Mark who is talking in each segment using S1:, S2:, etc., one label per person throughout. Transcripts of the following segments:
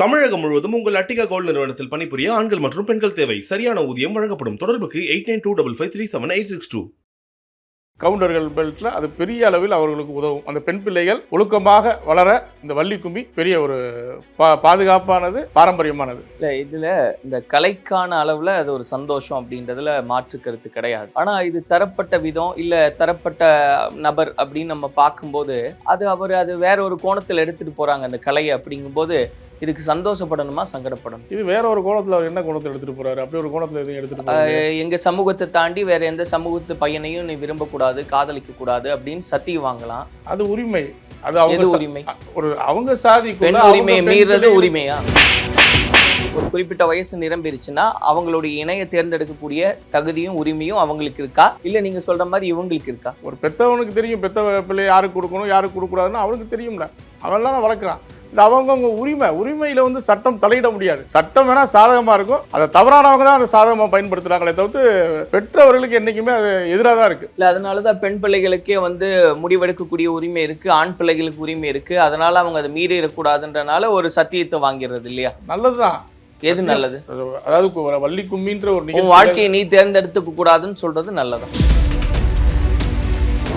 S1: தமிழகம் முழுவதும் உங்கள் அட்டிகா கோல்ட் நிறுவனத்தில் பணிபுரிய ஆண்கள் மற்றும் பெண்கள் தேவை. சரியான ஊதியம் வழங்கப்படும். தொடர்புக்கு eight nine two double five three seven eight six two.
S2: கவுண்டர்கள் பெல்ட்டில் அது பெரிய அளவில் அவர்களுக்கு உதவும். அந்த பெண் பிள்ளைகள் ஒழுக்கமாக வளர இந்த வள்ளி கும்மி பெரிய ஒரு பா பாதுகாப்பானது பாரம்பரியமானது.
S3: இல்லை இதில் இந்த கலைக்கான அளவில் அது ஒரு சந்தோஷம் அப்படின்றதுல மாற்று கருத்து கிடையாது. ஆனால் இது தரப்பட்ட விதம் இல்லை தரப்பட்ட நபர் அப்படின்னு நம்ம பார்க்கும்போது அது அவர் அது வேற ஒரு கோணத்தில் எடுத்துட்டு போறாங்க அந்த கலையை அப்படிங்கும்போது இதுக்கு சந்தோஷப்படணுமா? சங்கடப்படணும்.
S2: இது வேற ஒரு கோணத்தில் அவர் என்ன கோணத்தில் எடுத்துட்டு போறாரு? அப்படி ஒரு கோணத்தில் எதுவும் எடுத்துட்டு போறாரு
S3: அஹ் எங்க சமூகத்தை தாண்டி வேற எந்த சமூகத்து பையனையும் நீ விரும்பக்கூடாது காதலிக்க கூடாது அப்படின்னு சத்தி வாங்கலாம்.
S2: அது உரிமை. அது அவங்க
S3: உரிமை?
S2: ஒரு அவங்க அவங்க
S3: உரிமையை மீறது உரிமையா? ஒரு குறிப்பிட்ட வயசு நிரம்பிருச்சுன்னா அவங்களுடைய இணைய தேர்ந்தெடுக்கக்கூடிய தகுதியும் உரிமையும் அவங்களுக்கு இருக்கா? இல்ல நீங்க சொல்ற மாதிரி இவங்களுக்கு இருக்கா?
S2: ஒரு பெத்தவனுக்கு தெரியும் பெத்த பிள்ளை யாருக்கு கொடுக்கணும் யாருக்கு கொடுக்கக்கூடாதுன்னு அவனுக்கு தெரியும்ல. அவன்லாம் வளர்க்குறான். இந்த அவங்கவுங்க உரிமை உரிமையில வந்து சட்டம் தலையிட முடியாது. சட்டம் வேணா சாதகமா இருக்கும். அதை தவறானவங்க தான் அதை சாதகமா பயன்படுத்துறாங்களே தவிர்த்து பெற்றவர்களுக்கு என்னைக்குமே அது எதிராக தான் இருக்கு.
S3: இல்ல அதனாலதான் பெண் பிள்ளைகளுக்கே வந்து முடிவெடுக்கக்கூடிய உரிமை இருக்கு. ஆண் பிள்ளைகளுக்கு உரிமை இருக்கு. அதனால அவங்க அதை மீறிடக்கூடாதுன்றனால ஒரு சத்தியத்தை வாங்கிடுறது இல்லையா?
S2: நல்லதுதான்.
S3: எது நல்லது?
S2: அதாவது வள்ளி கும்மின்ற ஒரு
S3: வாழ்க்கையை நீ தேர்ந்தெடுத்துக்க கூடாதுன்னு சொல்றது நல்லதா.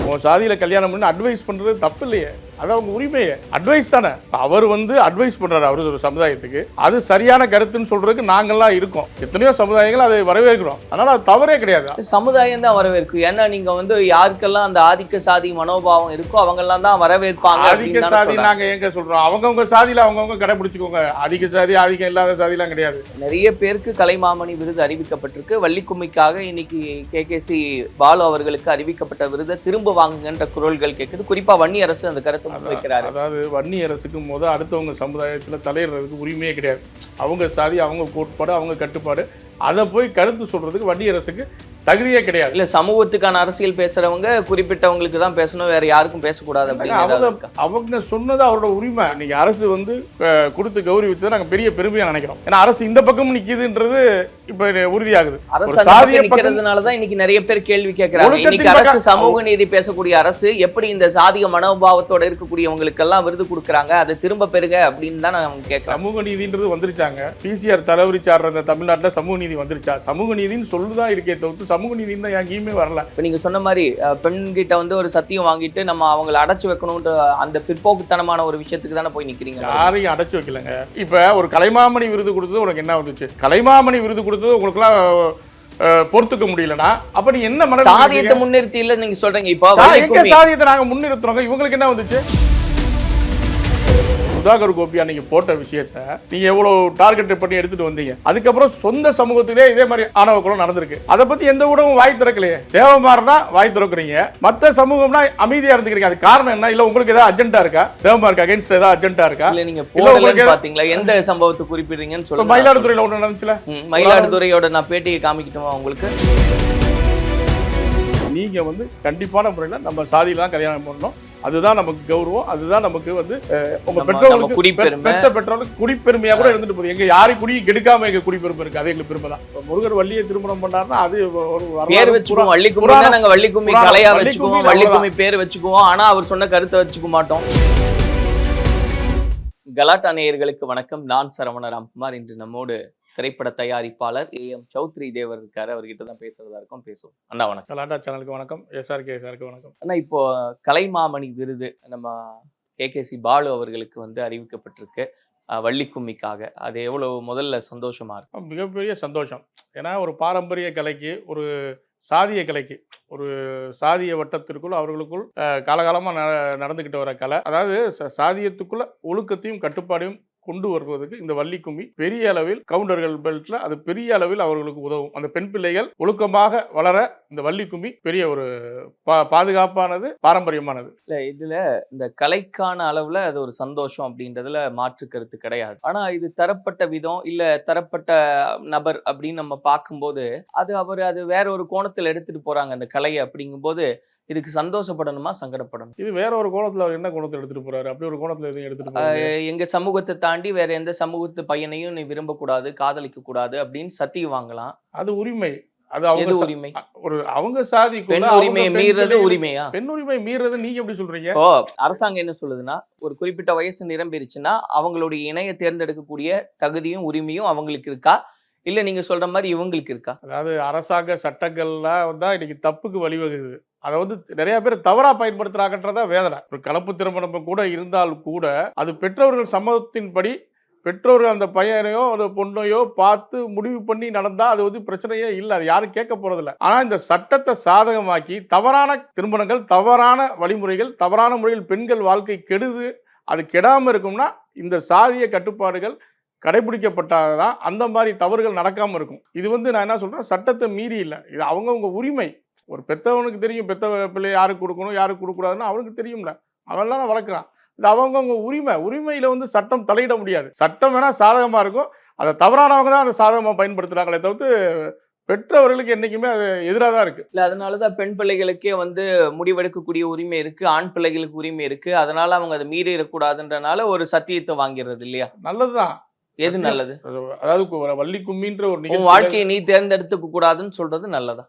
S2: உன் சாதியில கல்யாணம் பண்ணி அட்வைஸ் பண்றது தப்பு இல்லையே. அது அவங்க உரிமையே. அட்வைஸ் தானே. அவர் வந்து அட்வைஸ் பண்றாரு அவர் ஒரு சமுதாயத்துக்கு. அது சரியான கருத்துன்னு சொல்றதுக்கு நாங்கெல்லாம் இருக்கோம். எத்தனையோ சமுதாயங்கள் அதை வரவேற்கிறோம். அதனால அது தவறே கிடையாது.
S3: சமுதாயம் தான் வரவேற்கும் ஏன்னா நீங்க வந்து யாருக்கெல்லாம் அந்த ஆதிக்க சாதி மனோபாவம் இருக்கோ அவங்கெல்லாம் தான் வரவேற்பாங்க தானே
S2: சாதி. நாங்க எங்க சொல்றோம்? அவங்கவுங்க சாதியில அவங்கவுங்க கடைபிடிச்சுக்கோங்க. அதிக சாதி அதிகம் இல்லாத சாதிலாம் கிடையாது.
S3: நிறைய பேருக்கு கலைமாமணி விருது அறிவிக்கப்பட்டிருக்கு. வள்ளிக்கும்மிக்காக இன்னைக்கு கேகேசி பாலு அவர்களுக்கு அறிவிக்கப்பட்ட விருதை திரும்ப வாங்குங்கன்ற குரல்கள் கேட்குது குறிப்பா வன்னி அரசு அந்த கருத்தை முன்வைக்கிறாரு
S2: அதாவது வன்னி அரசுக்கும் போது அடுத்தவங்க சமுதாயத்துல தலையிடுறதுக்கு உரிமையே கிடையாது. அவங்க சாதி அவங்க கோட்பாடு அவங்க கட்டுப்பாடு அதை போய் கருத்து சொல்றதுக்கு வன்னி அரசுக்கு தகுதியே கிடையாது.
S3: இல்ல சமூகத்துக்கான அரசியல் பேசுறவங்க குறிப்பிட்டவங்களுக்கு தான் பேசணும் வேற யாருக்கும் பேசக்கூடாது
S2: அவங்க சொன்னது அவரோட உரிமை. இன்னைக்கு அரசு வந்து கொடுத்து கௌரவித்ததை நாங்க பெரிய பெருமையா நினைக்கிறோம். ஏன்னா அரசு இந்த பக்கம் நிக்குதுன்றது இப்ப உறுதியாகுது.
S3: அந்த
S2: சாதிய
S3: நிக்கிறதுனாலதான் இன்னைக்கு நிறைய பேர் கேள்வி கேட்கிறாங்க இன்னைக்கு அரசு சமூக நீதி பேசக்கூடிய அரசு எப்படி இந்த சாதிக மனோபாவத்தோட இருக்கக்கூடியவங்களுக்கு எல்லாம் விருது கொடுக்குறாங்க? அதை திரும்ப பெறுக அப்படின்னு தான் அவங்க கேட்கறாங்க
S2: சமூக நீதின்றது வந்துருச்சாங்க. பிசிஆர் தலைவரி சாடுற இந்த தமிழ்நாட்டுல சமூக நீதி வந்துருச்சா? சமூக நீதின்னு சொல்லுதான் இருக்கே தவிர்த்து சமூக நீதின்னு தான் எங்கேயுமே வரல.
S3: இப்ப நீங்க சொன்ன மாதிரி பெண்கிட்ட வந்து ஒரு சத்தியம் வாங்கிட்டு நம்ம அவங்கள அடைச்சு வைக்கணும்ன்ற அந்த பிற்போக்குத்தனமான ஒரு விஷயத்துக்கு தானே போய் நிக்கிறீங்க?
S2: யாரையும் அடைச்சு வைக்கலங்க. இப்ப ஒரு கலைமாமணி விருது கொடுத்தது உனக்கு என்ன வந்துச்சு? கலைமாமணி விருது கொடுத்தது உங்களுக்குலாம் பொறுத்துக்க முடியலனா அப்ப நீ என்ன மன
S3: சாதியத்தை முன்னிறுத்தி இல்ல நீங்க சொல்றீங்க. இப்போ
S2: சாதியத்தை நாங்க முன்னிறுத்துறோங்க? இவங்களுக்கு என்ன வந்துச்சு? சுதாகர் கோபி அன்னைக்கு போட்ட விஷயத்த நீங்க எவ்வளவு டார்கெட் பண்ணி எடுத்துட்டு வந்தீங்க. அதுக்கப்புறம் சொந்த சமூகத்திலே இதே மாதிரி ஆணவ குலம் நடந்திருக்கு. அதை பத்தி எந்த ஊடகம் வாய் திறக்கலையே. தேவமாறனா வாய் திறக்கிறீங்க. மத்த சமூகம்னா அமைதியா இருந்துக்கிறீங்க. அது காரணம் என்ன? இல்ல உங்களுக்கு ஏதாவது அஜெண்டா இருக்கா? தேவமாருக்கு அகைன்ஸ்ட் ஏதாவது அஜெண்டா இருக்கா?
S3: இல்ல நீங்க பாத்தீங்களா? எந்த சம்பவத்தை குறிப்பிடுறீங்கன்னு சொல்லுங்க.
S2: மயிலாடுதுறையில ஒண்ணு நடந்துச்சுல?
S3: மயிலாடுதுறையோட நான் பேட்டியை காமிக்கட்டுமா உங்களுக்கு?
S2: நீங்க வந்து கண்டிப்பான முறையில நம்ம சாதியில தான் கல்யாணம் பண்ணணும். அதுதான் நமக்கு கௌரவம் அதுதான் நமக்கு வந்து உங்க பெற்றோர்களுக்கு
S3: குடிப்பெருமை.
S2: பெற்ற பெற்றோர்களுக்கு குடிப்பெருமையா கூட இருந்துட்டு போகுது. எங்க யாரையும் குடி கெடுக்காம எங்க குடிப்பெருமை இருக்கு? அது எங்களுக்கு பெருமை தான். முருகர் வள்ளியை திருமணம் பண்ணாருன்னா அது ஒரு
S3: பேர் வச்சுக்குவோம். வள்ளிக்கும்மி
S2: புராணம்,
S3: நாங்க வள்ளிக்கும்மி
S2: புராணம்,
S3: கலையா வச்சுக்குவோம். வள்ளிக்கும்மி பேர் வச்சுக்குவோம். ஆனா அவர் சொன்ன கருத்தை வச்சுக்க மாட்டோம். கலாட்டா நேயர்களுக்கு வணக்கம். நான் சரவண ராம்குமார் இன்று நம்மோடு திரைப்பட தயாரிப்பாளர் ஏ. எம். சௌத்ரி தேவர் இருக்காரு. அவர்கிட்ட தான் பேசுறதா இருக்கும். பேசுவோம். அண்ணா வணக்கம்.
S2: கலாட்டா சேனலுக்கு வணக்கம். எஸ்ஆர்கே எஸ்ஆருக்கு வணக்கம்.
S3: அண்ணா இப்போ கலைமாமணி விருது நம்ம கேகேசி பாலு அவர்களுக்கு வந்து அறிவிக்கப்பட்டிருக்கு. அஹ், வள்ளிக்கும்மிக்காக. அது எவ்வளவு முதல்ல சந்தோஷமா இருக்கு?
S2: மிகப்பெரிய சந்தோஷம். ஏன்னா ஒரு பாரம்பரிய கலைக்கு ஒரு சாதிய கலைக்கு ஒரு சாதிய வட்டத்திற்குள் அவர்களுக்குள் அஹ், காலகாலமா ந நடந்துக்கிட்டு வர கலை. அதாவது ச- சாதியத்துக்குள்ள ஒழுக்கத்தையும் கட்டுப்பாடையும் கொண்டு வருவதற்கு இந்த வள்ளி கும்மி பெரிய அளவில் கவுண்டர்கள் பெல்ட்ல அது பெரிய அளவில் அவர்களுக்கு உதவும். அந்த பெண் பிள்ளைகள் ஒழுக்கமாக வளர இந்த வள்ளி கும்மி பெரிய ஒரு பா பாதுகாப்பானது பாரம்பரியமானது.
S3: இல்ல இதுல இந்த கலைக்கான அளவுல அது ஒரு சந்தோஷம் அப்படின்றதுல மாற்று கருத்து கிடையாது. ஆனா இது தரப்பட்ட விதம் இல்ல தரப்பட்ட நபர் அப்படின்னு நம்ம பார்க்கும்போது அது அவர் அது வேற ஒரு கோணத்துல எடுத்துட்டு போறாங்க அந்த கலையை அப்படிங்கும்போது இதுக்கு சந்தோஷப்படணுமா? சங்கடப்படணும்.
S2: இது வேற ஒரு கோணத்துல அவர் என்ன கோணத்துல எடுத்துட்டு போறாரு? அப்படி ஒரு கோணத்துல எதுவும் எடுத்துட்டு
S3: எங்க சமூகத்தை தாண்டி வேற எந்த சமூகத்து பையனையும் நீ விரும்பக்கூடாது காதலிக்க கூடாது அப்படின்னு சத்தியம் வாங்கலாம்.
S2: அது உரிமை. அது அவங்க
S3: உரிமை?
S2: ஒரு அவங்க சாதிக்குள்ள
S3: பெண் உரிமையை மீறது உரிமையா?
S2: பெண் உரிமை மீறது நீங்க எப்படி சொல்றீங்க?
S3: இப்போ அரசாங்கம் என்ன சொல்லுதுன்னா ஒரு குறிப்பிட்ட வயசு நிரம்பிருச்சுன்னா அவங்களுடைய இணைய தேர்ந்தெடுக்கக்கூடிய தகுதியும் உரிமையும் அவங்களுக்கு இருக்கா? இல்ல நீங்க சொல்ற மாதிரி இவங்களுக்கு இருக்கா?
S2: அதாவது அரசாங்க சட்டங்கள்லாம் தான் இன்னைக்கு தப்புக்கு வழிவகுது. அதை வந்து நிறைய பேர் தவறா பயன்படுத்துறாங்கன்றதா வேதனை. ஒரு கலப்பு திருமணம் கூட இருந்தால் கூட அது பெற்றோர்கள் சம்மதத்தின்படி பெற்றோர்கள் அந்த பையனையோ அந்த பொண்ணையோ பார்த்து முடிவு பண்ணி நடந்தா அது வந்து பிரச்சனையே இல்லை. அது யாரும் கேட்க போறதில்ல. ஆனா இந்த சட்டத்தை சாதகமாக்கி தவறான திருமணங்கள் தவறான வழிமுறைகள் தவறான முறையில் பெண்கள் வாழ்க்கை கெடுது அது கெடாம இருக்கும்னா இந்த சாதிய கட்டுப்பாடுகள் கடைபிடிக்கப்பட்டாதான் அந்த மாதிரி தவறுகள் நடக்காம இருக்கும். இது வந்து நான் என்ன சொல்றேன்? சட்டத்தை மீறி இல்லை. இது அவங்கவுங்க உரிமை. ஒரு பெத்தவனுக்கு தெரியும் பெத்த பிள்ளை யாருக்கு கொடுக்கணும் யாருக்கு கொடுக்கக்கூடாதுன்னு அவனுக்கு தெரியும்ல. அவன்லாம் வளர்க்குறான். இது அவங்கவுங்க உரிமை. உரிமையில வந்து சட்டம் தலையிட முடியாது. சட்டம் வேணா சாதகமா இருக்கும். அதை தவறானவங்க தான் அதை சாதகமாக பயன்படுத்துறாங்களே தவிர்த்து பெற்றவர்களுக்கு என்னைக்குமே அது எதிராக தான் இருக்கு.
S3: இல்ல அதனாலதான் பெண் பிள்ளைகளுக்கே வந்து முடிவெடுக்கக்கூடிய உரிமை இருக்கு. ஆண் பிள்ளைகளுக்கு உரிமை இருக்கு. அதனால அவங்க அதை மீறிடக்கூடாதுன்றனால ஒரு சத்தியத்தை வாங்கிடுறது இல்லையா?
S2: நல்லதுதான்.
S3: எது. நல்லது
S2: அதாவது வள்ளி கும்மின்ற ஒரு
S3: வாழ்க்கையை நீ தேர்ந்தெடுத்துக்க கூடாதுன்னு சொல்றது நல்லதா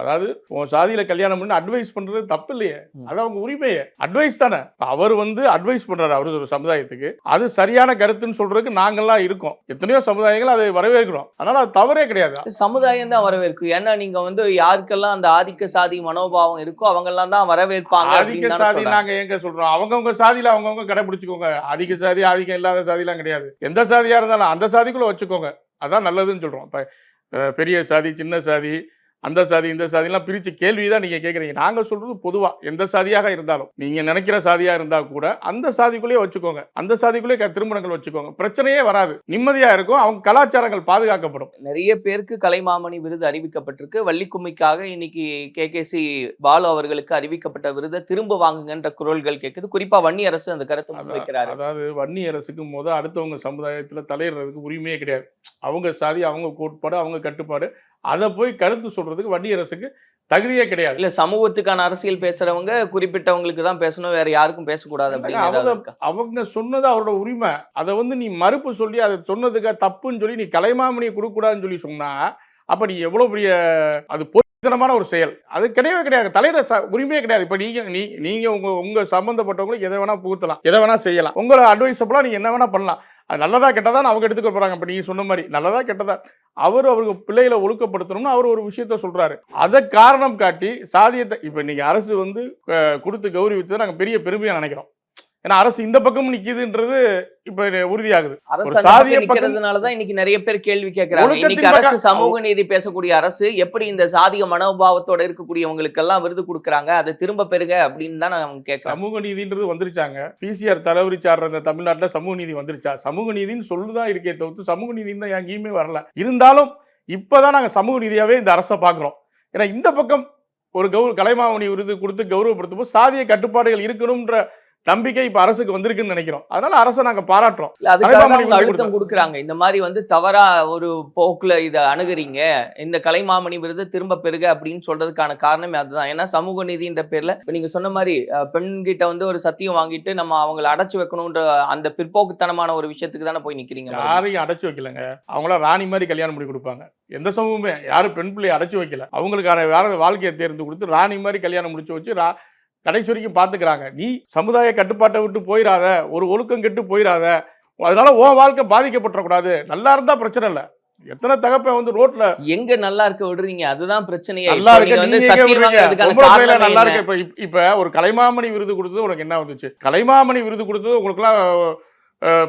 S2: அதாவது உன் சாதியில கல்யாணம் பண்ணி அட்வைஸ் பண்றது தப்பு இல்லையே. அது அவங்க உரிமையே. அட்வைஸ் தானே. அவர் வந்து அட்வைஸ் பண்றாரு அவரு ஒரு சமுதாயத்துக்கு. அது சரியான கருத்துன்னு சொல்றதுக்கு நாங்கெல்லாம் இருக்கோம். எத்தனையோ சமுதாயங்கள் அதை வரவேற்கிறோம். அதனால அது தவறே கிடையாது.
S3: சமுதாயம் தான் வரவேற்கும் ஏன்னா நீங்க வந்து யாருக்கெல்லாம் அந்த ஆதிக்க சாதி மனோபாவம் இருக்கோ அவங்க எல்லாம் தான் வரவேற்பாங்க
S2: ஆதிக்க சாதி. நாங்க எங்க சொல்றோம்? அவங்கவுங்க சாதியில அவங்கவுங்க கடைபிடிச்சுக்கோங்க. அதிக சாதி ஆதிக்கம் இல்லாத சாதிலாம் கிடையாது. எந்த சாதியா இருந்தாலும் அந்த சாதிக்குள்ள வச்சுக்கோங்க. அதான் நல்லதுன்னு சொல்றோம். இப்ப பெரிய சாதி சின்ன சாதி அந்த சாதி இந்த சாதிலாம் பிரிச்சு கேள்வி தான் நீங்க கேக்குறீங்க. நாங்க சொல்றது பொதுவா. எந்த சாதியாக இருந்தாலும். நீங்க நினைக்கிற சாதியா இருந்தா கூட அந்த சாதிக்குள்ளேயே வச்சுக்கோங்க. அந்த சாதிக்குள்ளேயே திருமணங்கள் வச்சுக்கோங்க. பிரச்சனையே வராது. நிம்மதியா இருக்கும். அவங்க கலாச்சாரங்கள் பாதுகாக்கப்படும்.
S3: நிறைய பேருக்கு கலைமாமணி விருது அறிவிக்கப்பட்டிருக்கு. வள்ளிக்கும்மிக்காக இன்னைக்கு கே. கே. சி. பாலு அவர்களுக்கு அறிவிக்கப்பட்ட விருதை திரும்ப வாங்குங்கன்ற குரல்கள் கேட்குது குறிப்பா வன்னி அரசு அந்த கருத்தை முன்வைக்கிறாரு.
S2: அதாவது வன்னி அரசுக்கு முத அடுத்தவங்க சமுதாயத்துல தலையிடுறதுக்கு உரிமையே கிடையாது. அவங்க சாதி அவங்க கோட்பாடு அவங்க கட்டுப்பாடு அதை போய் கருத்து சொல்றதுக்கு வன்னி அரசுக்கு தகுதியே கிடையாது.
S3: இல்ல சமூகத்துக்கான அரசியல் பேசுறவங்க குறிப்பிட்டவங்களுக்கு தான் பேசணும் வேற யாருக்கும் பேசக்கூடாது
S2: அவங்க? அவங்க சொன்னது அவரோட உரிமை. அதை வந்து நீ மறுப்பு சொல்லி அதை சொன்னதுக்கு தப்புன்னு சொல்லி நீ கலைமாமணியை கொடுக்கூடாதுன்னு சொல்லி சொன்னா அப்ப நீ எவ்வளவு பெரிய அது பொருத்தனமான ஒரு செயல். அது கிடையவே கிடையாது. தலையிட உரிமையே கிடையாது. இப்ப நீங்க நீ நீங்க உங்க உங்க சம்பந்தப்பட்டவங்களுக்கு எதை வேணா புகுத்தலாம் எதை வேணா செய்யலாம். உங்களோட அட்வைஸபிளா நீங்க என்ன வேணா பண்ணலாம். அது நல்லதா கெட்டதா அவங்க எடுத்துக்க போறாங்க. இப்போ நீங்கள் சொன்ன மாதிரி நல்லதா கெட்டதா? அவர் அவருக்கு பிள்ளைகளை ஒழுக்கப்படுத்தணும்னு அவர் ஒரு விஷயத்த சொல்றாரு. அதை காரணம் காட்டி சாதியத்தை இப்போ இன்னைக்கு அரசு வந்து கொடுத்து கௌரவித்ததை நாங்கள் பெரிய பெருமையாக நினைக்கிறோம். ஏன்னா அரசு இந்த பக்கமும் நிக்குதுன்றது இப்ப உறுதியாகுது. சாதிய
S3: பக்கம்
S2: பக்கம்
S3: நிக்கிறதுனாலதான் இன்னைக்கு நிறைய பேர் கேள்வி கேட்கறாங்க இன்னைக்கு அரசு
S2: பக்கம்
S3: சமூக நீதி பேசக்கூடிய அரசு எப்படி இந்த சாதிய மனோபாவத்தோட இருக்கக்கூடியவங்களுக்கு எல்லாம் விருது கொடுக்குறாங்க? அதை திரும்ப பெறுக அப்படின்னு தான் அவங்க கேட்கறாங்க
S2: சமூக நீதின்றது வந்துருச்சாங்க. பிசிஆர் தலைவரி சாடுற இந்த தமிழ்நாட்டுல சமூக நீதி வந்துருச்சா? சமூக நீதின்னு சொல்லுதான் இருக்கே தவிர்த்து சமூக நீதின்னு தான் எங்கேயுமே வரல. இருந்தாலும் இப்பதான் நாங்க சமூக நீதியாவே இந்த அரசை பார்க்கிறோம் ஏன்னா இந்த பக்கம் ஒரு கௌரவ கலைமாமணி விருது கொடுத்து கௌரவப்படுத்தும் போது சாதிய கட்டுப்பாடுகள் இருக்கணும்ன்ற நம்பிக்கை இப்ப அரசுக்கு வந்திருக்குன்னு நினைக்கிறோம். அதனால அரசை நாங்க பாராட்டுறோம்.
S3: அழுத்தம். கொடுக்குறாங்க. இந்த மாதிரி வந்து தவறா ஒரு போக்குல இத அணுகுறீங்க. இந்த கலைமாமணி விருது திரும்ப பெறுக அப்படின்னு சொல்றதுக்கான காரணமே அதுதான். ஏன்னா சமூக நீதின்ற பேர்ல நீங்க சொன்ன மாதிரி பெண்கிட்ட வந்து ஒரு சத்தியம் வாங்கிட்டு நம்ம அவங்கள அடைச்சு வைக்கணும்ன்ற அந்த பிற்போக்குத்தனமான ஒரு விஷயத்துக்கு தானே போய் நிக்கிறீங்க.
S2: யாரையும் அடைச்சு வைக்கலங்க. அவங்கள ராணி மாதிரி கல்யாணம் பண்ணி கொடுப்பாங்க. எந்த சமூகமே யாரும் பெண் பிள்ளையை அடைச்சு வைக்கல. அவங்களுக்கான வேற வாழ்க்கையை தேர்ந்து கொடுத்து ராணி மாதிரி கல்யாணம் முடிச்சு வச்சு கடைசி வரைக்கும் பார்த்துக்கிறாங்க. நீ சமுதாய கட்டுப்பாட்டை விட்டு போயிடாத ஒரு ஒழுக்கம் கெட்டு போயிடாத அதனால உன் வாழ்க்கை பாதிக்கப்பட்டுறக்கூடாது. நல்லா இருந்தா பிரச்சனை இல்லை. எத்தனை தகப்பன் வந்து ரோட்ல
S3: எங்க நல்லா இருக்க விடுறீங்க? அதுதான் பிரச்சனையே.
S2: நல்லா இருக்க நல்லா? இருக்க இப்ப இப்ப- ஒரு கலைமாமணி விருது கொடுத்தது உனக்கு என்ன வந்துச்சு? கலைமாமணி விருது கொடுத்தது உங்களுக்குலாம்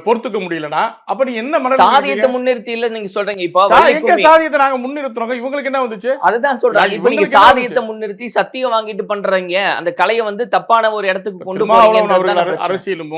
S2: பொறுத்துக்க முடியலனா அப்ப நீ என்ன மன
S3: சாதியத்தை முன்னிறுத்தி இல்ல நீங்க சொல்றீங்க இப்போ?
S2: எங்க. சாதியத்தை நாங்க முன்னிறுத்துறோங்க? இவங்களுக்கு என்ன வந்துச்சு?
S3: அதுதான் சொல்றாங்க இப்ப நீங்க சாதியத்தை முன்னிறுத்தி சத்தியம் வாங்கிட்டு பண்றீங்க. அந்த கலையை வந்து தப்பான ஒரு இடத்துக்கு கொண்டு பிரச்சனை.
S2: அரசியலும்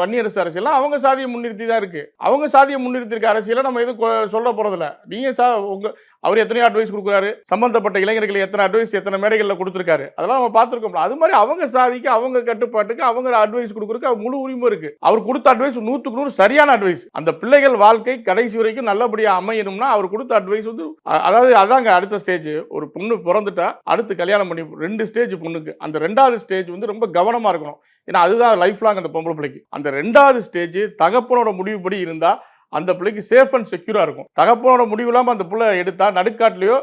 S2: வன்னியரசு அரசியலும் அவங்க சாதியை முன்னிறுத்தி தான் இருக்கு. அவங்க சாதியை முன்னிறுத்தி இருக்க அரசியலை நம்ம எதுவும் சொல்ல போறதில்ல. நீங்க சா உங்க அவர் எத்தனையோ அட்வைஸ் கொடுக்குறாரு. சம்பந்தப்பட்ட இளைஞர்கள் எத்தனை அட்வைஸ் எத்தனை மேடைகளில் கொடுத்துருக்காரு. அதெல்லாம் நம்ம பார்த்துருக்கோம் அது மாதிரி அவங்க சாதிக்கு அவங்க கட்டுப்பாட்டுக்கு அவங்க அட்வைஸ் கொடுக்குறதுக்கு அவர் முழு உரிமை இருக்கு. அவர் கொடுத்த அட்வைஸ் நூற்றுக்கு நூறு சரியான அட்வைஸ் அந்த பிள்ளைகள் வாழ்க்கை கடைசி வரைக்கும் நல்லபடியாக அமையணும்னா அவர் கொடுத்த அட்வைஸ் வந்து அதாவது அதாங்க அடுத்த ஸ்டேஜ் ஒரு பொண்ணு பிறந்துட்டா அடுத்து கல்யாணம் பண்ணி ரெண்டு ஸ்டேஜ் பொண்ணுக்கு. அந்த ரெண்டாவது ஸ்டேஜ் வந்து ரொம்ப கவனமாக இருக்கணும். ஏன்னா அதுதான் லைஃப் லாங் அந்த பொம்பளை பிள்ளைக்கு. அந்த ரெண்டாவது ஸ்டேஜ் தகப்பனோட முடிவுபடி இருந்தால் அந்த பிள்ளைக்கு சேஃப் அண்ட் செக்யூரா இருக்கும். தகப்பனோட முடிவு இல்லாமல் அந்த பிள்ளை எடுத்தா நடுக்காட்டுலயோ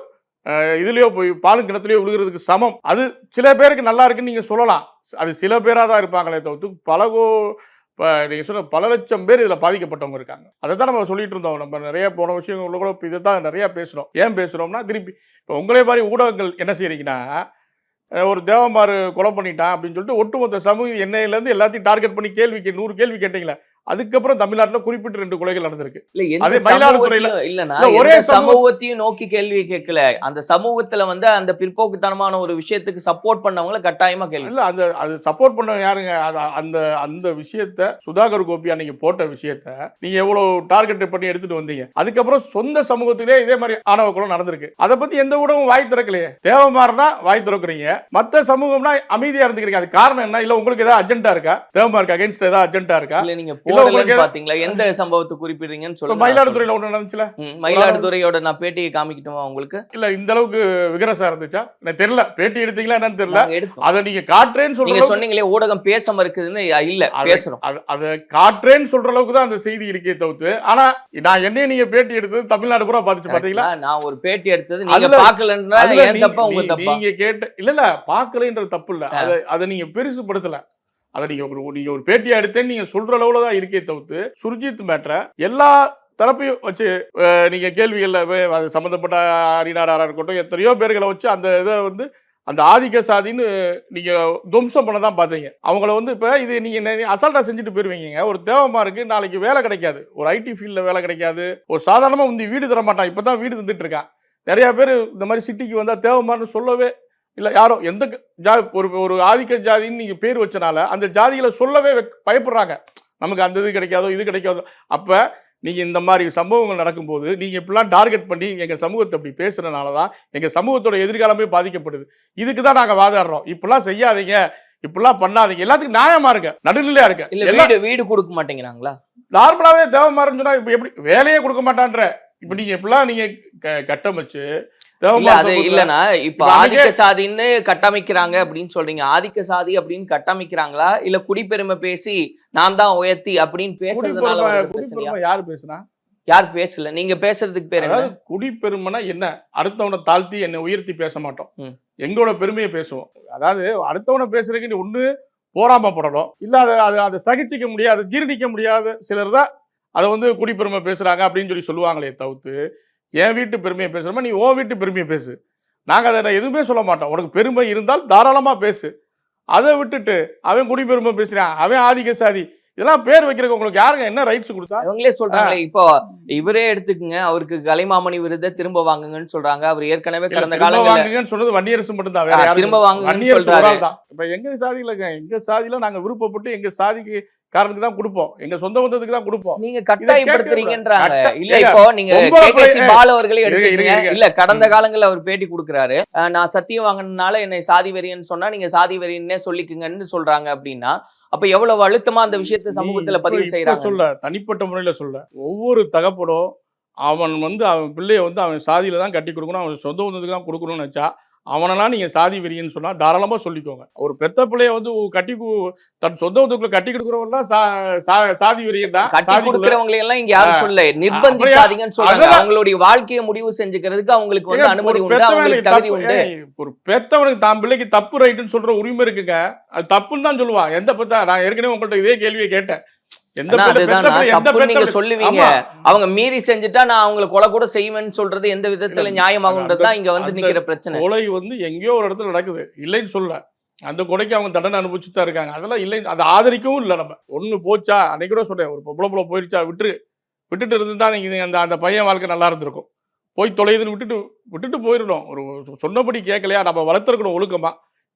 S2: அஹ், இதுலயோ போய் பாலும் கிணத்துலயோ விழுகிறதுக்கு சமம். அது சில பேருக்கு நல்லா இருக்குன்னு நீங்க சொல்லலாம். அது சில பேராக தான் இருப்பாங்களே தவிர்த்து பல கோ இப்போ நீங்கள் சொன்ன பல லட்சம் பேர் இதில் பாதிக்கப்பட்டவங்க இருக்காங்க. அதை தான் நம்ம சொல்லிட்டு இருந்தோம். நம்ம நிறைய போன விஷயங்கள் கூட இப்போ இதை தான் நிறையா பேசுகிறோம் ஏன் பேசுகிறோம்னா திருப்பி இப்போ உங்களே மாதிரி ஊடகங்கள் என்ன செய்கிறீங்கன்னா ஒரு தேவமாறு கொலை பண்ணிட்டான் அப்படின்னு சொல்லிட்டு ஒட்டுமொத்த சமூக எண்ணெயிலேருந்து எல்லாத்தையும் டார்கெட் பண்ணி கேள்வி கே நூறு கேள்வி கேட்டீங்களே அதுக்கப்புறம் தமிழ்நாட்டில் குறிப்பிட்டு ரெண்டு கொலைகள் நடந்திருக்கு. அதே மயிலாடுதுறையில-
S3: சமூகத்தையும் இல்லனா
S2: இல்ல, ஒரே
S3: சமூகத்தையும் நோக்கி கேள்வி கேட்கல. அந்த சமூகத்துல வந்து அந்த பிற்போக்குத்தனமான ஒரு விஷயத்துக்கு சப்போர்ட் பண்ணவங்கள கட்டாயமா கேள்வி
S2: இல்ல அந்த அது சப்போர்ட் பண்ண யாருங்க? அந்த அந்த விஷயத்த சுதாகர் கோபி அன்னைக்கு போட்ட விஷயத்த நீங்க எவ்வளவு டார்கெட் பண்ணி எடுத்துட்டு வந்தீங்க? அதுக்கப்புறம் சொந்த சமூகத்திலே இதே மாதிரி ஆணவ கொலை நடந்திருக்கு. அதை பத்தி எந்த ஊடகம் வாய் திறக்கலையே. தேவமாறுனா வாய் திறக்கிறீங்க. மத்த சமூகம்னா அமைதியா இருந்துக்கிறீங்க. அது காரணம் என்ன? இல்ல உங்களுக்கு ஏதாவது அஜெண்டா இருக்கா? தேவமாருக்கு அகேன்ஸ்ட் ஏதாவது அஜெண்டா இருக்கா?
S3: இல்ல நீங்க
S2: எது-
S3: பாத்தீங்களா? எந்த சம்பவத்தை குறிப்பிடுறீங்கன்னு சொல்லுங்க.
S2: மயிலாடுதுறையில ஒண்ணு நடந்துச்சுல?
S3: மயிலாடுதுறையோட நான் பேட்டியை காமிக்கட்டுமா உங்களுக்கு?
S2: இல்ல இந்த அளவுக்கு விகரசா இருந்துச்சா? எனக்கு தெரியல. பேட்டி எடுத்தீங்களா என்னன்னு தெரியல. அதை நீங்க காட்டுறேன்னு அளவுக்கு-
S3: சொன்னீங்களே ஊடகம் பேசாம இருக்குதுன்னு இல்ல பேசுறோம்.
S2: அது காட்டுறேன்னு சொல்ற அளவுக்கு தான் அந்த செய்தி இருக்கே தவிர்த்து. ஆனா நான் என்னைய நீங்க பேட்டி எடுத்தது தமிழ்நாடு பூரா பாத்துச்சு பாத்தீங்களா?
S3: நான் ஒரு பேட்டி எடுத்தது நீங்க பாக்கலன்றா தப்பா உங்க தப்பா?
S2: நீங்க கேட்ட இல்ல இல்ல பாக்கலைன்றது தப்பு இல்ல. அதை அதை நீங்க பெருசுபடுத்தல அதை நீங்க ஒரு நீங்க ஒரு பேட்டியா எடுத்தேன்னு நீங்க சொல்ற அளவுல தான் இருக்கே தவிர்த்து சுர்ஜித் மேட்ரை எல்லா தரப்பையும் வச்சு நீங்கள் நீங்க அது சம்மந்தப்பட்ட அரிநாடாரா இருக்கட்டும் எத்தனையோ பேர்களை வச்சு அந்த இதை வந்து அந்த ஆதிக்க சாதின்னு நீங்க துவம்சம் பண்ண தான் பார்த்தீங்க அவங்கள வந்து இப்போ இது நீங்க அசால்ட்டா செஞ்சுட்டு போயிருவீங்க ஒரு தேவமாருக்கு நாளைக்கு வேலை கிடைக்காது. ஒரு ஐடி ஃபீல்டில் வேலை கிடைக்காது. ஒரு சாதாரணமாக வந்து வீடு தர மாட்டான் இப்போ தான் வீடு தந்துட்டு இருக்கான். நிறைய பேர் இந்த மாதிரி சிட்டிக்கு வந்தால் தேவமானு சொல்லவே இல்லை யாரோ எந்த ஜா ஒரு ஒரு ஆதிக்க ஜாதின்னு நீங்கள் பேர் வச்சனால அந்த ஜாதிகளை சொல்லவே பயப்படுறாங்க. நமக்கு அந்த இது கிடைக்காதோ இது கிடைக்காதோ. அப்போ நீங்கள் இந்த மாதிரி சம்பவங்கள் நடக்கும்போது நீங்கள் இப்படிலாம் டார்கெட் பண்ணி எங்கள் சமூகத்தை அப்படி பேசுகிறனால தான் எங்கள் சமூகத்தோட எதிர்காலமே பாதிக்கப்படுது. இதுக்கு தான் நாங்கள் வாதாடுறோம். இப்படிலாம் செய்யாதீங்க. இப்படிலாம் பண்ணாதீங்க. எல்லாத்துக்கும் நியாயமா இருக்க நடுநிலையா இருக்க
S3: வீடு வீடு கொடுக்க மாட்டேங்கிறாங்களா?
S2: நார்மலாவே தேவமாறன்னு சொன்னா இப்ப எப்படி வேலையே கொடுக்க மாட்டான்ற. இப்ப நீங்க இப்படிலாம் நீங்க க- கட்டமைச்சு
S3: அது இல்லனா இப்ப ஆதிக்க சாதின்னு கட்டமைக்கிறாங்க அப்படின்னு சொல்றீங்க. ஆதிக்க சாதி அப்படின்னு கட்டமைக்கிறாங்களா? இல்ல குடிப்பெருமை பேசி நான் தான் உயர்த்தி அப்படின்னு பேசுறதுனால
S2: குடிப்பெருமை யாரு பேசுனா?
S3: யார் பேசல? நீங்க பேசுறதுக்கு பேர் என்ன?
S2: அதாவது குடிப்பெருமைனா என்ன? அடுத்தவனை தாழ்த்தி என்னை உயர்த்தி பேச மாட்டோம். எங்களோட பெருமையை பேசுவோம். அதாவது அடுத்தவனை பேசுறதுக்கு ஒண்ணு போராமப்படணும் இல்ல அதை அதை அதை சகிச்சிக்க முடியாது ஜீரணிக்க முடியாத. சிலர் தான் அதை வந்து குடிப்பெருமை பேசுறாங்க அப்படின்னு சொல்லி சொல்லுவாங்களே தவிர்த்து என் வீட்டு பெருமையை பேசுறோமா நீ உன் வீட்டு பெருமையை பேசு. நாங்க அதை எதுவுமே சொல்ல மாட்டோம். உனக்கு பெருமை இருந்தால் தாராளமா பேசு. அதை விட்டுட்டு அவன் குடிப்பெருமை பேசுறான் அவன் ஆதிக்க சாதி. இதெல்லாம் பேர் வைக்கிறதுக்கு உங்களுக்கு யாருங்க என்ன ரைட்ஸ் கொடுத்தா?
S3: அவங்களே சொல்றாங்களே இப்போ இவரே எடுத்துக்குங்க அவருக்கு கலைமாமணி விருதை திரும்ப வாங்குங்கன்னு சொல்றாங்க. அவர் ஏற்கனவே கடந்த காலங்கள்ல
S2: வாங்குங்கன்னு சொன்னது வன்னியரசு
S3: ஆ,
S2: யாரும்
S3: திரும்ப. வாங்குங்கன்னு
S2: வன்னியரசு தான் இப்ப எங்க சாதியிலங்க எங்க சாதியில நாங்க விருப்பப்பட்டு எங்க சாதிக்கு காரணத்துக்கு தான் கொடுப்போம். எங்க சொந்த பந்தத்துக்கு தான் கொடுப்போம்.
S3: நீங்க கட்டாயப்படுத்துறீங்கன்றாங்க.
S2: கட்ட-
S3: இல்ல இப்போ நீங்க
S2: உங்களை
S3: கே
S2: போய்-
S3: பாலு அவர்களே
S2: இருங்க.
S3: இல்ல கடந்த காலங்கள்ல அவர் பேட்டி கொடுக்குறாரு. நான் சத்தியம் வாங்கினால என்னை சாதி வெறியன்னு சொன்னா நீங்க சாதி வெறியன்னே சொல்லிக்குங்கன்னு சொல்றாங்க அப்படின்னா அப்ப எவ்வளவு அழுத்தமா அந்த விஷயத்தை சமூகத்துல பதிவு செய்யறாங்க
S2: சொல்ல தனிப்பட்ட முறையில சொல்ல. ஒவ்வொரு தகப்படும் அவன் வந்து அவன் பிள்ளைய வந்து அவன் சாதியில தான் கட்டி கொடுக்கணும் அவன் சொந்த பந்தத்துக்கு தான் கொடுக்கணும்னு நினைச்சா அவனெல்லாம் நீங்க சாதி வெறியன்னு சொன்னா தாராளமா சொல்லிக்கோங்க. ஒரு பெத்த பிள்ளைய வந்து கட்டி தன் சொந்த பந்தத்துக்குள்ள கட்டி சா- சாதி வெறியன் தான்.
S3: கட்டி கொடுக்கறவங்களை எல்லாம் இங்க யாரும். சொல்ல நிர்பந்திக்காதீங்கன்னு சொல்றாங்க. அவங்களுடைய வாழ்க்கையை முடிவு செஞ்சுக்கிறதுக்கு அவங்களுக்கு வந்து அனுமதி உண்டு. அவங்களுக்கு தகுதி உண்டு.
S2: ஒரு பெத்தவனுக்கு தான் பிள்ளைக்கு தப்பு ரைட்டுன்னு சொல்ற உரிமை இருக்குங்க. அது தப்புன்னு தான் சொல்லுவான். எந்த பெத்தா நான் ஏற்கனவே உங்கள்ட்ட இதே கேள்வியை கேட்டேன்.
S3: சொல்லுவீங்க. அவங்க மீறி செஞ்சுட்டா நான் அவங்களை கொலை கூட செய்வேன்னு சொல்றது எந்த விதத்துல நியாயமாகுன்றது தான் இங்க வந்து நிக்கிற பிரச்சனை.
S2: கொலை வந்து எங்கேயோ ஒரு இடத்துல நடக்குது. இல்லைன்னு சொல்ல. அந்த கொலைக்கு அவங்க தண்டனை அனுபவிச்சுட்டு தான் இருக்காங்க. அதெல்லாம் இல்லை. அதை ஆதரிக்கவும் இல்லை நம்ம. ஒண்ணு போச்சா? அன்னைக்கு கூட சொல்றேன். ஒரு பொம்பளை புள்ள போயிருச்சா? விட்டுரு. விட்டுட்டு இருந்தா நீங்க அந்த அந்த பையன் வாழ்க்கை நல்லா இருந்திருக்கும். போய் தொலையுதுன்னு விட்டுட்டு விட்டுட்டு போயிடணும். ஒரு சொன்னபடி கேட்கலையா? நம்ம வளர்த்துருக்கணும் ஒழுக்கமா.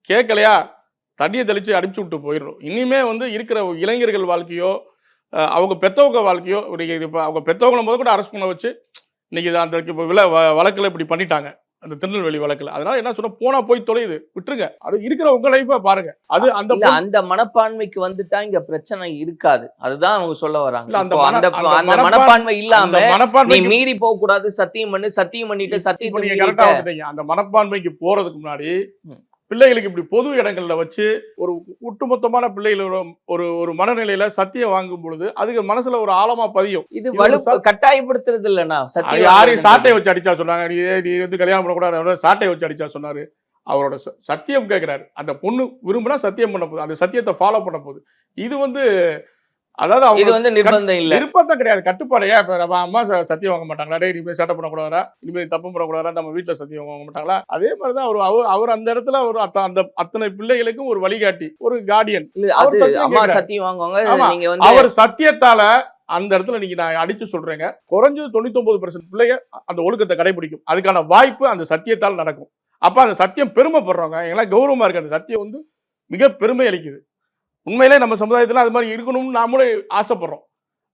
S2: கேட்கலையா? தண்ணியை தெளிச்சு அடிச்சு விட்டு போயிடணும். இனிமே வந்து இருக்கிற இளைஞர்கள் வாழ்க்கையோ அவங்க பெத்தவங்க வாழ்க்கையோ இன்னைக்கு இது இப்போ அவங்க பெத்தவங்களை முத கூட அரெஸ்ட் பண்ண வச்சு இன்னைக்கு இது அந்த இப்போ வில வழக்குல இப்படி பண்ணிட்டாங்க. அந்த திருநெல்வேலி வழக்குல. அதனால என்ன சொன்னா போனா போய் தொலையுது. விட்டுருங்க. அது இருக்கிற உங்க லைஃபை பாருங்க. அது அந்த
S3: அந்த மனப்பான்மைக்கு வந்துட்டா இங்க பிரச்சனை இருக்காது. அதுதான் அவங்க சொல்ல வராங்க.
S2: அந்த
S3: அந்த
S2: அந்த
S3: அந்த
S2: மனப்பான்-
S3: மனப்பான்மை இல்லாம நீ
S2: மனப்பான்மைக்கு
S3: மீறி போக கூடாது சத்தியம் பண்ணு சத்தியம் பண்ணிட்டு
S2: நீங்க
S3: மீறிட்ட.
S2: கரெக்டா அந்த மனப்பான்மைக்கு போறதுக்கு முன்னாடி. பிள்ளைகளுக்கு இப்படி பொது இடங்கள்ல வச்சு ஒரு ஒட்டுமொத்தமான பிள்ளைகளோட ஒரு ஒரு மனநிலையில சத்தியம் வாங்கும் பொழுது அதுக்கு மனசுல ஒரு ஆழமா பதியும்.
S3: இது வலு கட்டாயப்படுத்துறது இல்லைண்ணா.
S2: யாரையும் சாட்டை வச்சு அடிச்சா சொன்னாங்க. நீ நீ வந்து கல்யாணம் பண்ணக்கூடாது சாட்டை வச்சு அடிச்சா சொன்னாரு. அவரோட சத்தியம் கேட்கிறாரு அந்த பொண்ணு விரும்பினா சத்தியம் பண்ண போகுது. அந்த சத்தியத்தை ஃபாலோ பண்ண போகுது. இது வந்து அதாவது
S3: இது
S2: அவங்க
S3: வந்து நிர்பந்தம் இல்ல.
S2: நிர்பந்தம் கிடையாது. கட்டுப்பாடு ஏன் இப்போ நம்ம அம்மா சத்தியம் வாங்க மாட்டாங்களா? டேய் இனிமேல் சட்டை பண்ணக்கூடாதா இனிமேல் தப்பு பண்ணக்கூடாதா நம்ம வீட்டில் சத்தியம் வாங்க மாட்டாங்களா? அதே மாதிரி தான் அவர் அவர் அவர் அந்த இடத்துல ஒரு அந்த அத்தனை பிள்ளைகளுக்கும் ஒரு வழிகாட்டி ஒரு கார்டியன்
S3: அம்மா. சத்தியம் வாங்குவாங்க.
S2: அவர் சத்தியத்தால அந்த இடத்துல நீங்க நான் அடிச்சு சொல்றேங்க. குறைஞ்சது தொண்ணூத்தொன்பது பர்சன்ட் பிள்ளைங்க அந்த ஒழுக்கத்தை கடைபிடிக்கும். அதுக்கான வாய்ப்பு அந்த சத்தியத்தால் நடக்கும். அப்ப அந்த சத்தியம் பெருமைப்படுறவங்க எங்கெல்லாம் கௌரவமா இருக்கு அந்த சத்தியம் வந்து மிக பெருமை அளிக்குது. உண்மையிலே நம்ம சமுதாயத்துல அது மாதிரி இருக்கணும்னு நாமளே ஆசைப்படுறோம்.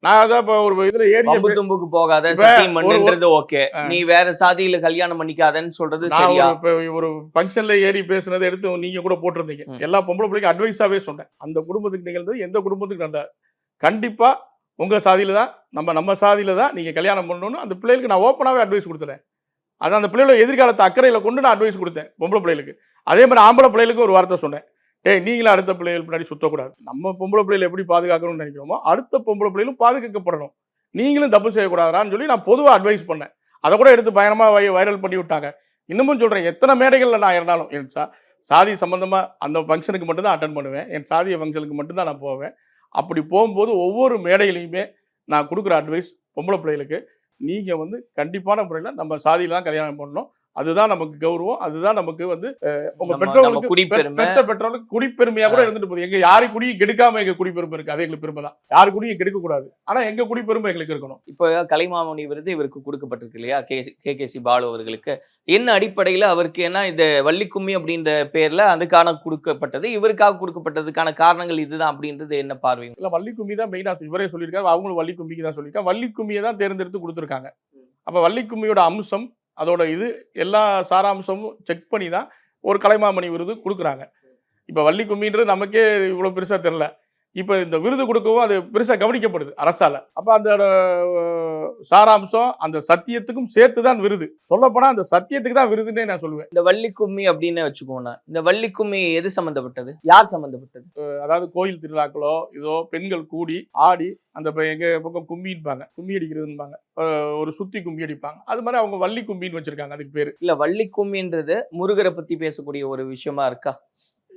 S2: நான் அதான் இப்போ ஒரு இதுல ஏறி
S3: தும்புக்கு போகாத
S2: இப்ப
S3: சத்தியம்
S2: ஒரு-
S3: பண்ணுன்றது ஓகே. நீ வேற சாதியில கல்யாணம் பண்ணிக்காதன்னு சொல்றது சரியா?
S2: ஒரு இப்ப ஒரு ஃபங்க்ஷன்ல ஏறி பேசுனதை எடுத்து நீங்க கூட போட்டிருந்தீங்க. எல்லா பொம்பளை பிள்ளைக்கு அட்வைஸாவே சொன்னேன். அந்த குடும்பத்துக்கு நிகழ்ந்தது எந்த குடும்பத்துக்கு நடந்தது கண்டிப்பா உங்க சாதியில தான் நம்ம நம்ம சாதியில தான் நீங்க கல்யாணம் பண்ணணும்னு அந்த பிள்ளைகளுக்கு நான் ஓப்பனாவே அட்வைஸ் கொடுத்துறேன் அதான் அந்த பிள்ளைகளோட எதிர்காலத்தை அக்கறையில கொண்டு நான் அட்வைஸ் கொடுத்தேன் பொம்பளை பிள்ளைகளுக்கு. அதே மாதிரி ஆம்பளை பிள்ளைகளுக்கு ஒரு வார்த்தை சொன்னேன். ஏய் நீங்களும் அடுத்த பிள்ளைகள் பின்னாடி சுத்தக்கூடாது. நம்ம பொம்பளை பிள்ளைகளை எப்படி பாதுகாக்கணும்னு நினைக்கிறோமோ அடுத்த பொம்பளை பிள்ளைகளும் பாதுகாக்கப்படணும். நீங்களும் தப்பு செய்யக்கூடாதான்னு சொல்லி நான் பொதுவாக அட்வைஸ் பண்ணேன். அதை கூட எடுத்து பயங்கரமாக வை வைரல் பண்ணி விட்டாங்க. இன்னமும் சொல்கிறேன் எத்தனை மேடைகளில் நான் இருந்தாலும் என் சா சாதி சம்மந்தமாக அந்த ஃபங்க்ஷனுக்கு மட்டும்தான் அட்டன் பண்ணுவேன். என் சாதிய ஃபங்க்ஷனுக்கு மட்டும்தான் நான் போவேன். அப்படி போகும்போது ஒவ்வொரு மேடையிலையுமே நான் கொடுக்குற அட்வைஸ் பொம்பளை பிள்ளைகளுக்கு நீங்கள் வந்து கண்டிப்பான முறையில் நம்ம சாதியில தான் கல்யாணம் பண்ணணும். அதுதான் நமக்கு கௌரவம் அதுதான் நமக்கு வந்து உங்க பெற்றோர்களுக்கு. பெற்ற பெற்றோர்களுக்கு குடிப்பெருமையா கூட இருந்துட்டு போகுது. எங்க யாரு குடியும் கெடுக்காம எங்க குடிப்பெருமை இருக்கு. அது எங்களுக்கு பெருமை தான். யாரு குடியும் கெடுக்க கூடாது ஆனா எங்க குடிப்பெருமை எங்களுக்கு இருக்கணும்.
S3: இப்போ கலைமாமணி விருது இவருக்கு கொடுக்கப்பட்டிருக்கு இல்லையா? K K K C Balu அவர்களுக்கு. என்ன அடிப்படையில் அவருக்கு என்ன இந்த வள்ளிக்கும்மி அப்படின்ற பேர்ல அதுக்கான கொடுக்கப்பட்டது இவருக்காக கொடுக்கப்பட்டதுக்கான காரணங்கள் இதுதான் அப்படின்றது என்ன பார்வை?
S2: இல்ல வள்ளி கும்மி தான் மெயினா இவரே சொல்லியிருக்காரு அவங்களும் வள்ளி கும்மிக்கு தான் சொல்லியிருக்காங்க. வள்ளி கும்மியை தான் தேர்ந்தெடுத்து கொடுத்துருக்காங்க. அப்ப வள்ளி கும்மியோட அம்சம் அதோட இது எல்லா சாராம்சமும் செக் பண்ணி தான் ஒரு கலைமாமணி விருது கொடுக்குறாங்க. இப்போ வள்ளி கும்மின்றது நமக்கே இவ்வளோ பெருசாக தெரில இப்போ இந்த விருது கொடுக்கவும் அது பெருசாக கவனிக்கப்படுது அரசால. அப்போ அந்த சாராம்சம் அந்த சத்தியத்துக்கும் சேர்த்து தான் விருது. சொல்லப்போனால் அந்த சத்தியத்துக்கு தான் விருதுன்னே நான் சொல்லுவேன்.
S3: இந்த வள்ளிக்கும்மி அப்படின்னு வச்சுக்கோங்க இந்த வள்ளிக்கும்மி எது சம்பந்தப்பட்டது? யார் சம்பந்தப்பட்டது?
S2: அதாவது கோயில் திருவிழாக்களோ இதோ பெண்கள் கூடி ஆடி அந்த ப- எங்க பக்கம் கும்மின்பாங்க. கும்மி அடிக்கிறதுன்பாங்க. ஒரு சுத்தி கும்மி அடிப்பாங்க. அது மாதிரி அவங்க வள்ளி கும்மின்னு வச்சிருக்காங்க அதுக்கு பேரு.
S3: இல்ல வள்ளிக்கும்மின்றது முருகரை பத்தி பேசக்கூடிய ஒரு விஷயமா இருக்கா?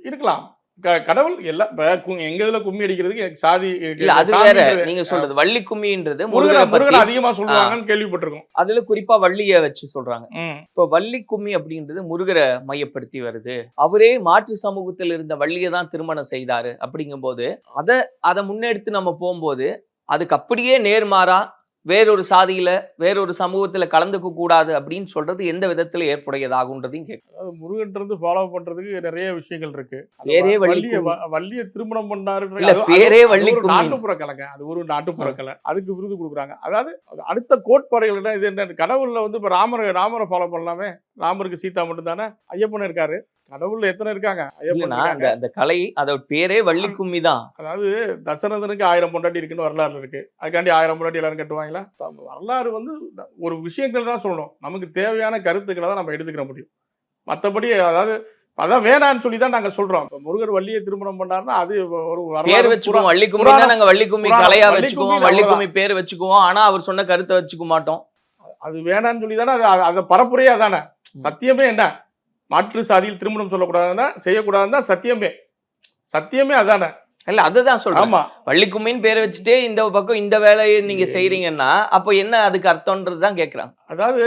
S2: இருக்கலாம். கடவுள் எல்லாம் இப்ப எங்க இதுல கும்மி அடிக்கிறதுக்கு சாதி
S3: இல்ல அது வேற. நீங்க சொல்றது வள்ளிக்கும்மின்றது
S2: முருகனை
S3: முருகரை
S2: முருகனை
S3: பத்தி.
S2: அதிகமா சொல்லுவாங்கன்னு கேள்விப்பட்டிருக்கோம்.
S3: அதுல குறிப்பா வள்ளிய வச்சு சொல்றாங்க. இப்போ வள்ளி கும்மி அப்படின்றது முருகரை மையப்படுத்தி வருது. அவரே மாற்று சமூகத்தில் இருந்த வள்ளியை தான் திருமணம் செய்தாரு அப்படிங்கும்போது அதை அதை முன்னெடுத்து நம்ம போகும்போது அதுக்கு அப்படியே நேர்மாறா வேறொரு சாதியில வேறொரு சமூகத்துல கலந்துக்க கூடாது அப்படின்னு சொல்றது எந்த விதத்துல ஏற்புடையதாகுன்றதையும் கேட்கும்.
S2: அது முருகன் இருந்து ஃபாலோ பண்றதுக்கு நிறைய விஷயங்கள் இருக்கு.
S3: பேரே
S2: வள்ளிய வள்ளிய திருமணம் பண்ணாரு
S3: பேரே வள்ளி.
S2: நாட்டுப்புற கலைங்க. அது ஒரு நாட்டுப்புற கலை அதுக்கு விருது கொடுக்குறாங்க. அதாவது அது அடுத்த கோட்பாடுகள் என்ன இது என்ன கடவுள்ல வந்து இப்ப ராமர் ராமரை ஃபாலோ பண்ணலாமே? ராமருக்கு சீதா மட்டும் தானே ஐயப்பன் இருக்காரு. கடவுள்ல எத்தனை இருக்காங்க? ஐயப்பன்
S3: அந்த கலை அதோட பேரே வள்ளி கும்மி தான்
S2: அதாவது தசரதனுக்கு ஆயிரம் பொண்டாட்டி இருக்குன்னு வரலாறு இருக்கு. அதுக்காண்டி ஆயிரம் பொண்டாட்டி எல்லாரும் கட்டுவாங்களா? வரலாறு வந்து ஒரு விஷயங்கள் தான் சொல்லணும். நமக்கு தேவையான கருத்துக்களை தான் நம்ம எடுத்துக்கிற முடியும். மற்றபடி அதாவது அதான் வேணான்னு சொல்லி தான் நாங்க சொல்றோம். முருகர் வள்ளியை திருமணம் பண்ணாருன்னா அது ஒரு
S3: பேர் வச்சுக்குவோம். வள்ளி
S2: புராணம்,
S3: நாங்க வள்ளி கும்மி கலையா வச்சுக்குவோம்.
S2: கும்மி
S3: வள்ளி. கும்மி பேர் வச்சுக்குவோம். ஆனா அவர் சொன்ன கருத்தை வச்சுக்க மாட்டோம்.
S2: அது வேணான்னு சொல்லி தானே அது- அது பரப்புரையா தானே? சத்தியமே என்ன மாற்று சாதியில் திருமணம் சொல்லக்கூடாதுன்னா செய்யக்கூடாதுன்னு தான் சத்தியமே. சத்தியமே அதானே.
S3: இல்ல அதுதான் சொல்றேன்.
S2: ஆமா.
S3: வள்ளிக்கும்மின்னு பேர் வச்சுட்டே இந்த பக்கம் இந்த வேலையை நீங்க செய்றீங்கன்னா அப்போ என்ன அதுக்கு அர்த்தம்ன்றது தான் கேக்குறாங்க.
S2: அதாவது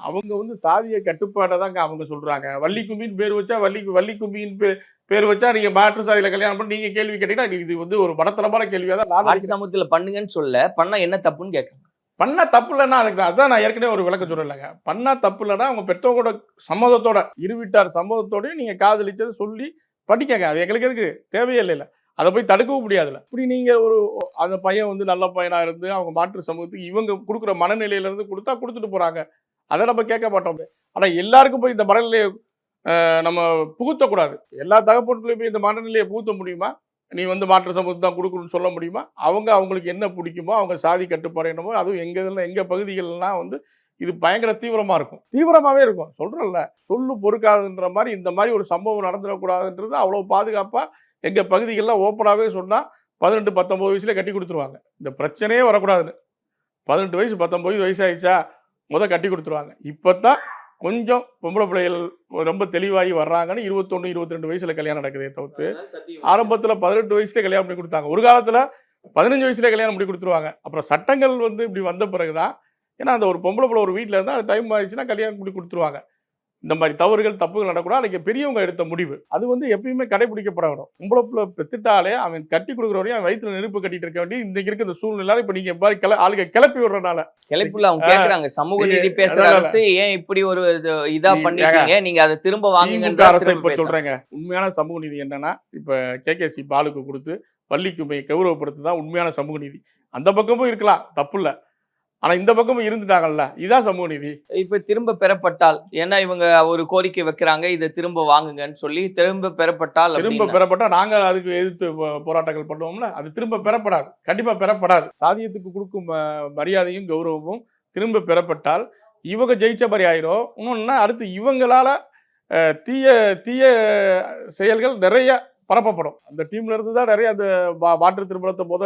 S2: அவங்க வந்து சாதிய கட்டுப்பாடை தாங்க அவங்க சொல்றாங்க. வள்ளி கும்பின்னு பேர் வச்சா வள்ளி வள்ளி கும்பின்னு பே- பேர் வச்சா நீங்க மாற்று சாதியில கல்யாணம் பண்ணி நீங்க கேள்வி கேட்டீங்கன்னா இது வந்து ஒரு மடத்தனமான கேள்வியா தான்
S3: பண்ணுங்கன்னு சொல்ல பண்ணா என்ன தப்புன்னு கேக்குறாங்க.
S2: பண்ண தப்பு இல்லைன்னா அதுக்கு அதான் நான் ஏற்கனவே ஒரு விளக்கம் சொல்லலைங்க பண்ணா தப்பு இல்லைன்னா அவங்க பெற்றவங்களோட சம்மதத்தோட இருவிட்டார் சம்மதத்தோடய நீங்க காதலிச்சதை சொல்லி படிக்கங்க. அது எங்களுக்கு எதுக்கு? தேவையே இல்லை அதை போய் தடுக்கவும் முடியாதுல்ல இப்படி நீங்க ஒரு அந்த பையன் வந்து நல்ல பையனாக இருந்து அவங்க மாற்று சமூகத்துக்கு இவங்க கொடுக்குற மனநிலையிலேருந்து கொடுத்தா கொடுத்துட்டு போறாங்க. அதை நம்ம கேட்க மாட்டோம். ஆனால் எல்லாருக்கும் போய் இந்த மனநிலையை நம்ம புகுத்தக்கூடாது. எல்லா தகப்பன்களையும் போய் இந்த மனநிலையை புகுத்த முடியுமா? நீ வந்து மாற்று சமூகத்தை தான் கொடுக்கணும்னு சொல்ல முடியுமா? அவங்க அவங்களுக்கு என்ன பிடிக்குமோ அவங்க சாதி கட்டுப்பாடு என்னமோ அதுவும் எங்கள் இதில் எங்கள் பகுதிகளெலாம் வந்து இது பயங்கர தீவிரமாக இருக்கும். தீவிரமாகவே இருக்கும். சொல்கிறல்ல சொல்லு பொறுக்காதுன்ற மாதிரி இந்த மாதிரி ஒரு சம்பவம் நடந்துடக்கூடாதுன்றது அவ்வளோ பாதுகாப்பாக எங்கள் பகுதிகளில் ஓப்பனாகவே சொன்னால் பதினெட்டு பத்தொம்போது வயசுல கட்டி கொடுத்துருவாங்க. இந்த பிரச்சனையே வரக்கூடாதுன்னு. பதினெட்டு வயசு பத்தொம்போது வயசு ஆயிடுச்சா முத கட்டி கொடுத்துருவாங்க. இப்போ தான் கொஞ்சம் பொம்பளை பிள்ளைகள் ரொம்ப தெளிவாகி வர்றாங்கன்னு இருபத்தொன்று இருபத்தி ரெண்டு வயசுல கல்யாணம் நடக்குதே தவிர்த்து ஆரம்பத்துல பதினெட்டு வயசுல கல்யாணம் பண்ணி கொடுத்தாங்க. ஒரு காலத்துல பதினஞ்சு வயசுல கல்யாணம் பண்ணி கொடுத்துருவாங்க. அப்புறம் சட்டங்கள் வந்து இப்படி வந்த பிறகுதான் ஏன்னா அந்த ஒரு பொம்பளை பிள்ளை ஒரு வீட்டில் இருந்தால் அது டைம் ஆயிடுச்சுன்னா கல்யாணம் பண்ணி கொடுத்துருவாங்க. இந்த மாதிரி தவறுகள் தப்புகள் நடக்கூடாது அன்றைக்கி பெரியவங்க எடுத்த முடிவு. அது வந்து எப்பயுமே கடைபிடிக்கப்பட வேணும் பொம்பளை பிள்ளை பெத்துட்டாலே அவன் கட்டி கொடுக்குற வரையும் அவன் வயிற்றுல நெருப்பு கட்டிட்டு இருக்க வேண்டிய இந்த சூழ்நிலை இப்போ நீங்க மாதிரி கிள ஆளுங்க கிளப்பி விடுறதுனால.
S3: கிளப்பில அவங்க கேக்குறாங்க சமூக நீதி
S2: அதான்,
S3: அரசு ஏன் இப்படி ஒரு இது- இதா
S2: நீ-
S3: பண்ணிருக்கீங்க நீங்க அதை திரும்ப
S2: திமுக
S3: வாங்குங்கன்னு
S2: அரசை இப்ப
S3: பேசுறாங்க.
S2: சொல்றேங்க. உண்மையான சமூக நீதி என்னன்னா இப்ப கேகேசி பாலுக்கு கொடுத்து பள்ளிக்குமையை கௌரவப்படுத்து தான் உண்மையான சமூக நீதி. அந்த பக்கமும் இருக்கலாம் தப்பு இல்ல. ஆனா இந்த பக்கமும் இருந்துட்டாங்கல்ல. இதுதான் சமூக நீதி.
S3: இப்ப திரும்ப பெறப்பட்டால் ஏன்னா இவங்க ஒரு கோரிக்கை வைக்கிறாங்க இதை திரும்ப வாங்குங்கன்னு சொல்லி திரும்ப பெறப்பட்டால்
S2: திரும்ப
S3: அப்படின்னா,
S2: பெறப்பட்டா நாங்க அதுக்கு எதிர்த்து போராட்டங்கள் பண்ணுவோம்ல. அது திரும்ப பெறப்படாது. கண்டிப்பா பெறப்படாது. சாதியத்துக்கு கொடுக்கும் மரியாதையும் கௌரவமும் திரும்ப பெறப்பட்டால் இவங்க ஜெயிச்ச மாதிரி ஆயிரும். இன்னொன்னா அடுத்து இவங்களால தீய தீய செயல்கள் நிறைய பரப்பப்படும். அந்த டீம்ல இருந்து தான் நிறைய அந்த மாற்று திருமணத்தை முத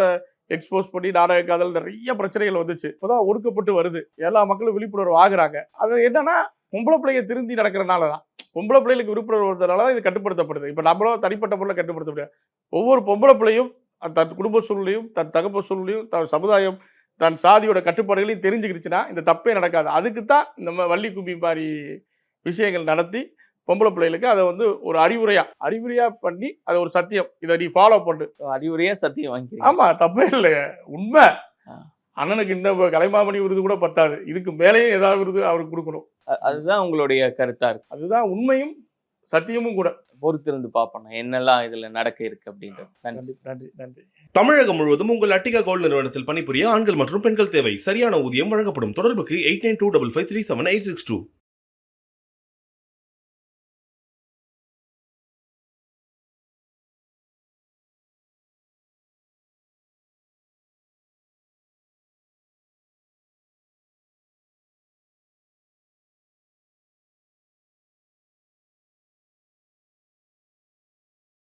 S2: எக்ஸ்போஸ் பண்ணி நாடக காதல் நிறைய பிரச்சனைகள் வந்துச்சு. இப்போதான் ஒடுக்கப்பட்டு வருது. எல்லா மக்களும் விழிப்புணர்வு ஆகுறாங்க. அது என்னன்னா பொம்பளை பிள்ளைங்க திருந்தி நடக்கிறனால தான். பொம்பளை பிள்ளைகளுக்கு விழிப்புணர்வு வருதுனால தான் இது கட்டுப்படுத்தப்படுது. இப்போ நம்மளும் தனிப்பட்ட முறையில் கட்டுப்படுத்த முடியாது. ஒவ்வொரு பொம்பளை பிள்ளையும் தன் குடும்ப சூழ்நிலையும் தன் தகப்ப சூழ்நிலையும் தன் சமுதாயம் தன் சாதியோட கட்டுப்பாடுகளையும் தெரிஞ்சுக்கிடுச்சுன்னா இந்த தப்பே நடக்காது. அதுக்கு தான் இந்த வள்ளி கும்பி மாதிரி விஷயங்கள் நடத்தி பொம்பளை பிள்ளைகளுக்கு அதை வந்து ஒரு அறிவுரையா அறிவுரையா பண்ணி அதை ஒரு சத்தியம். இதை நீ ஃபாலோ பண்ணு.
S3: அறிவுரையா சத்தியம் வாங்கிக்கிறீங்க.
S2: ஆமா தப்பே இல்லையே உண்மை. அண்ணனுக்கு இந்த கலைமாமணி விருது கூட பத்தாது. இதுக்கு மேலேயும் ஏதாவது விருது அவருக்கு கொடுக்கணும்.
S3: அதுதான் உங்களுடைய கருத்தா இருக்கு.
S2: அதுதான் உண்மையும் சத்தியமும் கூட.
S3: பொறுத்திருந்து பார்ப்போம். என்னெல்லாம் இதுல நடக்க இருக்கு அப்படின்றது. நன்றி.
S2: நன்றி நன்றி நன்றி.
S1: தமிழகம் முழுவதும் உங்கள் அட்டிகா கோல்ட் நிறுவனத்தில் பணிபுரிய ஆண்கள் மற்றும் பெண்கள் தேவை. சரியான ஊதியம் வழங்கப்படும். தொடர்புக்கு eight nine two double five three seven eight six two.